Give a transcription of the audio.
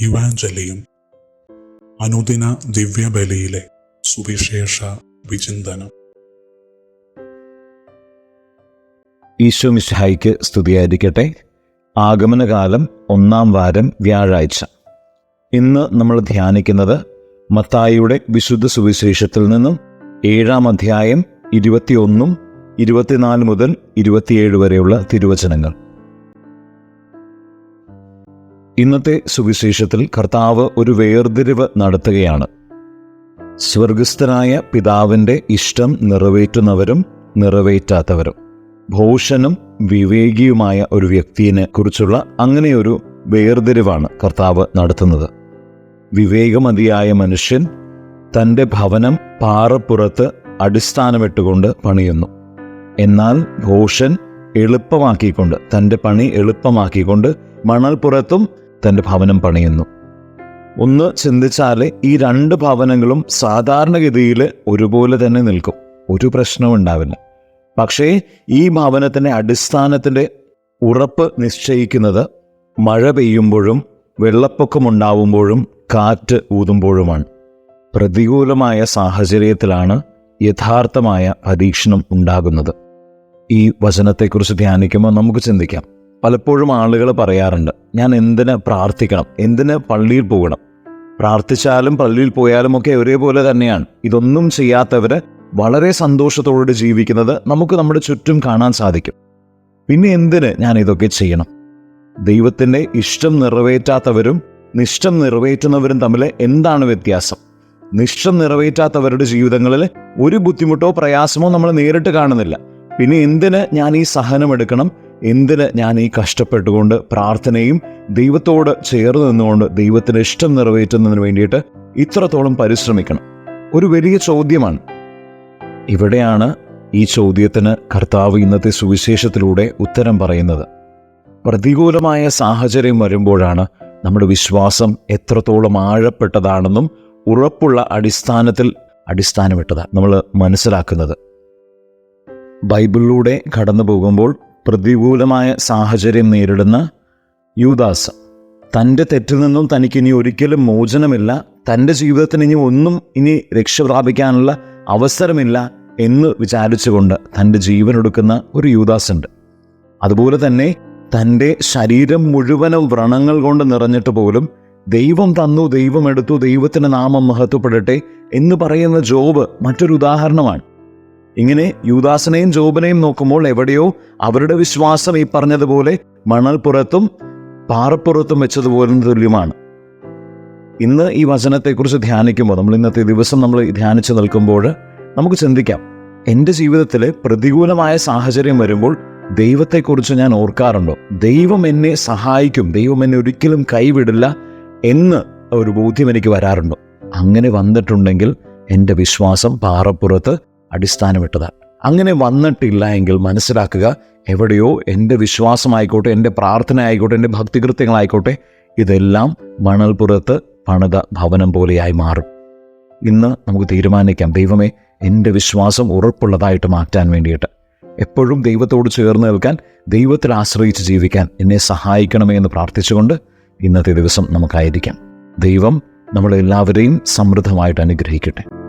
യുവാഞ്ജലിയും അനുദിന ദിവ്യബലിയിലെ സുവിശേഷ വിചിന്തനം. ഈശോ മിശിഹായിക്ക് സ്തുതിയായിരിക്കട്ടെ. ആഗമനകാലം ഒന്നാം വാരം വ്യാഴാഴ്ച. ഇന്ന് നമ്മൾ ധ്യാനിക്കുന്നത് മത്തായിയുടെ വിശുദ്ധ സുവിശേഷത്തിൽ നിന്നും ഏഴാം അധ്യായം ഇരുപത്തിയൊന്നും ഇരുപത്തിനാല് മുതൽ ഇരുപത്തിയേഴ് വരെയുള്ള തിരുവചനങ്ങൾ. ഇന്നത്തെ സുവിശേഷത്തിൽ കർത്താവ് ഒരു വേർതിരിവ് നടത്തുകയാണ്. സ്വർഗസ്ഥനായ പിതാവിന്റെ ഇഷ്ടം നിറവേറ്റുന്നവരും നിറവേറ്റാത്തവരും ഭോഷനും വിവേകിയുമായ ഒരു വ്യക്തിയെ കുറിച്ചുള്ള അങ്ങനെയൊരു വേർതിരിവാണ് കർത്താവ് നടത്തുന്നത്. വിവേകമതിയായ മനുഷ്യൻ തന്റെ ഭവനം പാറപ്പുറത്ത് അടിസ്ഥാനമിട്ടുകൊണ്ട് പണിയുന്നു. എന്നാൽ ഭൂഷൻ എളുപ്പമാക്കിക്കൊണ്ട് തന്റെ പണി എളുപ്പമാക്കിക്കൊണ്ട് മണൽപ്പുറത്തും തന്റെ ഭവനം പണിയുന്നു. ഒന്ന് ചിന്തിച്ചാൽ ഈ രണ്ട് ഭവനങ്ങളും സാധാരണഗതിയിൽ ഒരുപോലെ തന്നെ നിൽക്കും. ഒരു പ്രശ്നവും ഉണ്ടാവില്ല. പക്ഷേ ഈ ഭവനത്തിന്റെ അടിസ്ഥാനത്തിന്റെ ഉറപ്പ് നിശ്ചയിക്കുന്നത് മഴ പെയ്യുമ്പോഴും വെള്ളപ്പൊക്കമുണ്ടാവുമ്പോഴും കാറ്റ് ഊതുമ്പോഴുമാണ്. പ്രതികൂലമായ സാഹചര്യത്തിലാണ് യഥാർത്ഥമായ പരീക്ഷണം ഉണ്ടാകുന്നത്. ഈ വചനത്തെക്കുറിച്ച് ധ്യാനിക്കുമ്പോൾ നമുക്ക് ചിന്തിക്കാം. പലപ്പോഴും ആളുകൾ പറയാറുണ്ട് ഞാൻ എന്തിന് പ്രാർത്ഥിക്കണം? എന്തിന് പള്ളിയിൽ പോകണം? പ്രാർത്ഥിച്ചാലും പള്ളിയിൽ പോയാലും ഒക്കെ ഒരേപോലെ തന്നെയാണ്. ഇതൊന്നും ചെയ്യാത്തവർ വളരെ സന്തോഷത്തോടെ ജീവിക്കുന്നത് നമുക്ക് നമ്മുടെ ചുറ്റും കാണാൻ സാധിക്കും. പിന്നെ എന്തിന് ഞാൻ ഇതൊക്കെ ചെയ്യണം? ദൈവത്തിന്റെ ഇഷ്ടം നിറവേറ്റാത്തവരും നിഷ്ഠം നിറവേറ്റുന്നവരും തമ്മിൽ എന്താണ് വ്യത്യാസം? നിഷ്ഠം നിറവേറ്റാത്തവരുടെ ജീവിതങ്ങളിൽ ഒരു ബുദ്ധിമുട്ടോ പ്രയാസമോ നമ്മൾ നേരിട്ട് കാണുന്നില്ല. പിന്നെ എന്തിന് ഞാൻ ഈ സഹനം എടുക്കണം? എന്തിന് ഞാൻ ഈ കഷ്ടപ്പെട്ടുകൊണ്ട് പ്രാർത്ഥനയും ദൈവത്തോട് ചേർന്ന് നിന്നുകൊണ്ട് ദൈവത്തിന് ഇഷ്ടം നിറവേറ്റുന്നതിന് വേണ്ടിയിട്ട് ഇത്രത്തോളം പരിശ്രമിക്കണം. ഒരു വലിയ ചോദ്യമാണ്. ഇവിടെയാണ് ഈ ചോദ്യത്തിന് കർത്താവ് ഇന്നത്തെ സുവിശേഷത്തിലൂടെ ഉത്തരം പറയുന്നത്. പ്രതികൂലമായ സാഹചര്യം വരുമ്പോഴാണ് നമ്മുടെ വിശ്വാസം എത്രത്തോളം ആഴപ്പെട്ടതാണെന്നും ഉറപ്പുള്ള അടിസ്ഥാനത്തിൽ അടിസ്ഥാനമിട്ടതാണ് നമ്മൾ മനസ്സിലാക്കുന്നത്. ബൈബിളിലൂടെ കടന്നു പോകുമ്പോൾ പ്രതികൂലമായ സാഹചര്യം നേരിടുന്ന യൂദാസ്. തന്റെ തെറ്റിൽ നിന്നും തനിക്ക് ഇനി ഒരിക്കലും മോചനമില്ല. തന്റെ ജീവിതത്തിന് ഇനി ഒന്നും ഇനി രക്ഷ പ്രാപിക്കാനുള്ള അവസരമില്ല എന്ന് വിചാരിച്ചുകൊണ്ട് തന്റെ ജീവൻ എടുക്കുന്ന ഒരു യൂദാസ് ഉണ്ട്. അതുപോലെ തന്നെ തന്റെ ശരീരം മുഴുവനും വ്രണങ്ങൾ കൊണ്ട് നിറഞ്ഞിട്ട് പോലും ദൈവം തന്നു ദൈവം എടുത്തു ദൈവത്തിന്റെ നാമം മഹത്വപ്പെടട്ടെ എന്ന് പറയുന്ന ജോബ് മറ്റൊരു ഉദാഹരണമാണ്. ഇങ്ങനെ യൂദാസനെയും ജോബനെയും നോക്കുമ്പോൾ എവിടെയോ അവരുടെ വിശ്വാസം ഈ പറഞ്ഞതുപോലെ മണൽപ്പുറത്തും പാറപ്പുറത്തും വെച്ചതുപോലെ തുല്യമാണ്. ഇന്ന് ഈ വചനത്തെക്കുറിച്ച് ധ്യാനിക്കുമ്പോൾ നമ്മൾ ഇന്നത്തെ ദിവസം നമ്മൾ ധ്യാനിച്ചു നിൽക്കുമ്പോൾ നമുക്ക് ചിന്തിക്കാം എന്റെ ജീവിതത്തിൽ പ്രതികൂലമായ സാഹചര്യം വരുമ്പോൾ ദൈവത്തെക്കുറിച്ച് ഞാൻ ഓർക്കാറുണ്ടോ? ദൈവം എന്നെ സഹായിക്കും ദൈവം എന്നെ ഒരിക്കലും കൈവിടില്ല എന്ന് ഒരു ബോധ്യം എനിക്ക് വരാറുണ്ടോ? അങ്ങനെ വന്നിട്ടുണ്ടെങ്കിൽ എന്റെ വിശ്വാസം പാറപ്പുറത്ത് അടിസ്ഥാനമിട്ടതാണ് അങ്ങനെ വന്നിട്ടില്ല എങ്കിൽ മനസ്സിലാക്കുക എവിടെയോ എന്റെ വിശ്വാസമായിക്കോട്ടെ എന്റെ പ്രാർത്ഥന ആയിക്കോട്ടെ എന്റെ ഭക്തികൃത്യങ്ങളായിക്കോട്ടെ ഇതെല്ലാം മണൽപ്പുറത്ത് പണിത ഭവനം പോലെയായി മാറും. ഇന്ന് നമുക്ക് തീരുമാനിക്കാം ദൈവമേ എന്റെ വിശ്വാസം ഉറപ്പുള്ളതായിട്ട് മാറ്റാൻ വേണ്ടിയിട്ട്. എപ്പോഴും ദൈവത്തോട് ചേർന്ന് നിൽക്കാൻ ദൈവത്തിൽ ആശ്രയിച്ച് ജീവിക്കാൻ എന്നെ സഹായിക്കണമേ എന്ന് പ്രാർത്ഥിച്ചുകൊണ്ട് ഇന്നത്തെ ദിവസം നമുക്കായിരിക്കാം. ദൈവം നമ്മളെല്ലാവരെയും സമൃദ്ധമായിട്ട് അനുഗ്രഹിക്കട്ടെ.